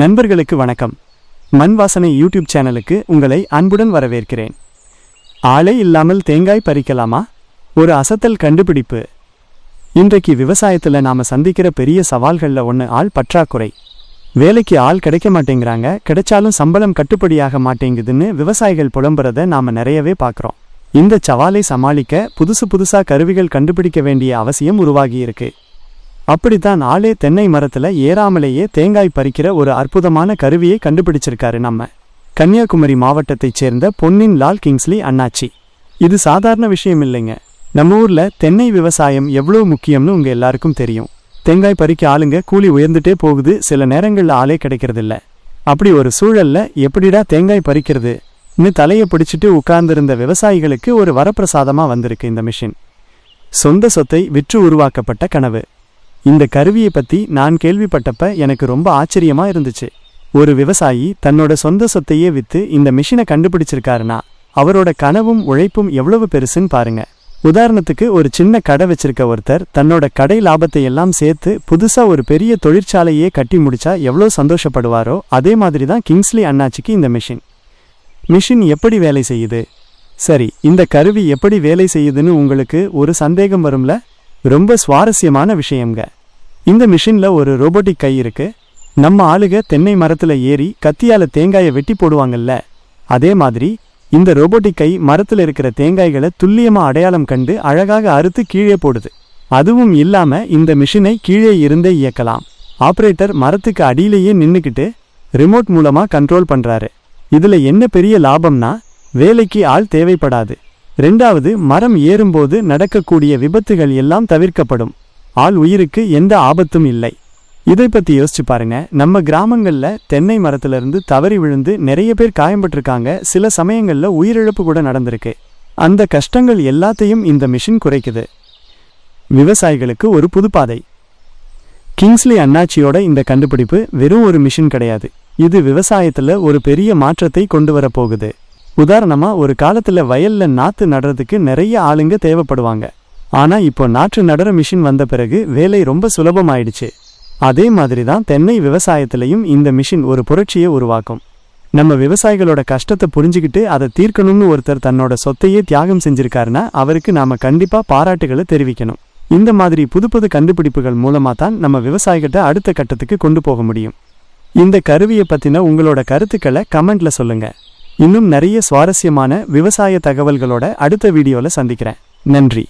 நண்பர்களுக்கு வணக்கம். மண் வாசனை யூடியூப் சேனலுக்கு உங்களை அன்புடன் வரவேற்கிறேன். ஆளே இல்லாமல் தேங்காய் பறிக்கலாமா? ஒரு அசத்தல் கண்டுபிடிப்பு. இன்றைக்கு விவசாயத்தில் நாம் சந்திக்கிற பெரிய சவால்களில் ஒன்று ஆள் பற்றாக்குறை. வேலைக்கு ஆள் கிடைக்க மாட்டேங்கிறாங்க கிடைச்சாலும் சம்பளம் கட்டுப்படியாக மாட்டேங்குதுன்னு விவசாயிகள் புலம்புறதை நாம் நிறையவே பார்க்குறோம் இந்த சவாலை சமாளிக்க புதுசு புதுசாக கருவிகள் கண்டுபிடிக்க வேண்டிய அவசியம் உருவாகியிருக்கு அப்படித்தான் ஆளே தென்னை மரத்துல ஏறாமலேயே தேங்காய் பறிக்கிற ஒரு அற்புதமான கருவியை கண்டுபிடிச்சிருக்காரு நம்ம. கன்னியாகுமரி மாவட்டத்தைச் சேர்ந்த பொன்னின் லால் கிங்ஸ்லி அண்ணாச்சி. இது சாதாரண விஷயம் இல்லைங்க. நம்ம ஊர்ல தென்னை விவசாயம் எவ்வளோ முக்கியம்னு உங்க எல்லாருக்கும் தெரியும். தேங்காய் பறிக்க ஆளுங்க கூலி உயர்ந்துட்டே போகுது சில நேரங்களில் ஆளே கிடைக்கிறதில்ல. அப்படி ஒரு சூழல்ல எப்படிடா தேங்காய் பறிக்கிறது? இன்னும் தலையை பிடிச்சிட்டு உட்கார்ந்திருந்த விவசாயிகளுக்கு ஒரு வரப்பிரசாதமா வந்திருக்கு இந்த மிஷின். சொந்த சொத்தை விற்று உருவாக்கப்பட்ட கனவு. இந்த கருவியை பற்றி நான் கேள்விப்பட்டப்ப எனக்கு ரொம்ப ஆச்சரியமாக இருந்துச்சு. ஒரு விவசாயி தன்னோட சொந்த சொத்தையே விற்று இந்த மிஷினை கண்டுபிடிச்சிருக்காருனா அவரோட கனவும் உழைப்பும் எவ்வளவு பெருசுன்னு பாருங்க. உதாரணத்துக்கு ஒரு சின்ன கடை வச்சிருக்க ஒருத்தர் தன்னோட கடை லாபத்தை எல்லாம் சேர்த்து புதுசா ஒரு பெரிய தொழிற்சாலையே கட்டி முடிச்சா எவ்வளோ சந்தோஷப்படுவாரோ அதே மாதிரி தான் கிங்ஸ்லி அண்ணாச்சிக்கு இந்த மிஷின். மிஷின் எப்படி வேலை செய்யுது? சரி இந்த கருவி எப்படி வேலை செய்யுதுன்னு உங்களுக்கு ஒரு சந்தேகம் வரும்ல? ரொம்ப சுவாரஸ்யமான விஷயங்க இந்த மிஷினில் ஒரு ரோபோட்டிக் கை இருக்கு. நம்ம ஆளுக தென்னை மரத்தில் ஏறி கத்தியால தேங்காயை வெட்டி போடுவாங்கல்ல. அதே மாதிரி இந்த ரோபோட்டிக் கை மரத்தில் இருக்கிற தேங்காய்களை துல்லியமாக அடையாளம் கண்டு அழகாக அறுத்து கீழே போடுது. அதுவும் இல்லாமல் இந்த மிஷினை கீழே இருந்தே இயக்கலாம். ஆப்ரேட்டர் மரத்துக்கு அடியிலேயே நின்றுக்கிட்டு ரிமோட் மூலமாக கண்ட்ரோல் பண்ணுறாரு இதில் என்ன பெரிய லாபம்னா வேலைக்கு ஆள் தேவைப்படாது. ரெண்டாவது மரம் ஏறும்போது நடக்கக்கூடிய விபத்துகள் எல்லாம் தவிர்க்கப்படும். ஆள் உயிருக்கு எந்த ஆபத்தும் இல்லை. இதை பற்றி யோசிச்சு பாருங்க. நம்ம கிராமங்களில் தென்னை மரத்திலிருந்து தவறி விழுந்து நிறைய பேர் காயம்பட்டிருக்காங்க. சில சமயங்களில் உயிரிழப்பு கூட நடந்திருக்கு. அந்த கஷ்டங்கள் எல்லாத்தையும் இந்த மிஷின் குறைக்குது. விவசாயிகளுக்கு ஒரு புதுப்பாதை. கிங்ஸ்லி அண்ணாச்சியோட இந்த கண்டுபிடிப்பு வெறும் ஒரு மிஷின் கிடையாது. இது விவசாயத்தில் ஒரு பெரிய மாற்றத்தை கொண்டு வர போகுது. உதாரணமாக ஒரு காலத்தில் வயலில் நாற்று நடுறதுக்கு நிறைய ஆளுங்க தேவைப்படுவாங்க. ஆனால் இப்போ நாற்று நடுற மிஷின் வந்த பிறகு வேலை ரொம்ப சுலபமாயிடுச்சு. அதே மாதிரி தான் தென்னை விவசாயத்திலையும் இந்த மிஷின் ஒரு புரட்சியை உருவாக்கும். நம்ம விவசாயிகளோட கஷ்டத்தை புரிஞ்சுக்கிட்டு அதை தீர்க்கணும்னு ஒருத்தர் தன்னோட சொத்தையே தியாகம் செஞ்சிருக்காருன்னா அவருக்கு நாம கண்டிப்பாக பாராட்டுகளை தெரிவிக்கணும். இந்த மாதிரி புது புது கண்டுபிடிப்புகள் மூலமாக தான் நம்ம விவசாயிகிட்ட அடுத்த கட்டத்துக்கு கொண்டு போக முடியும். இந்த கருவியை பற்றின உங்களோட கருத்துக்களை கமெண்ட்ல சொல்லுங்க. இன்னும் நிறைய சுவாரஸ்யமான விவசாய தகவல்களோட அடுத்த வீடியோவில் சந்திக்கிறேன். நன்றி.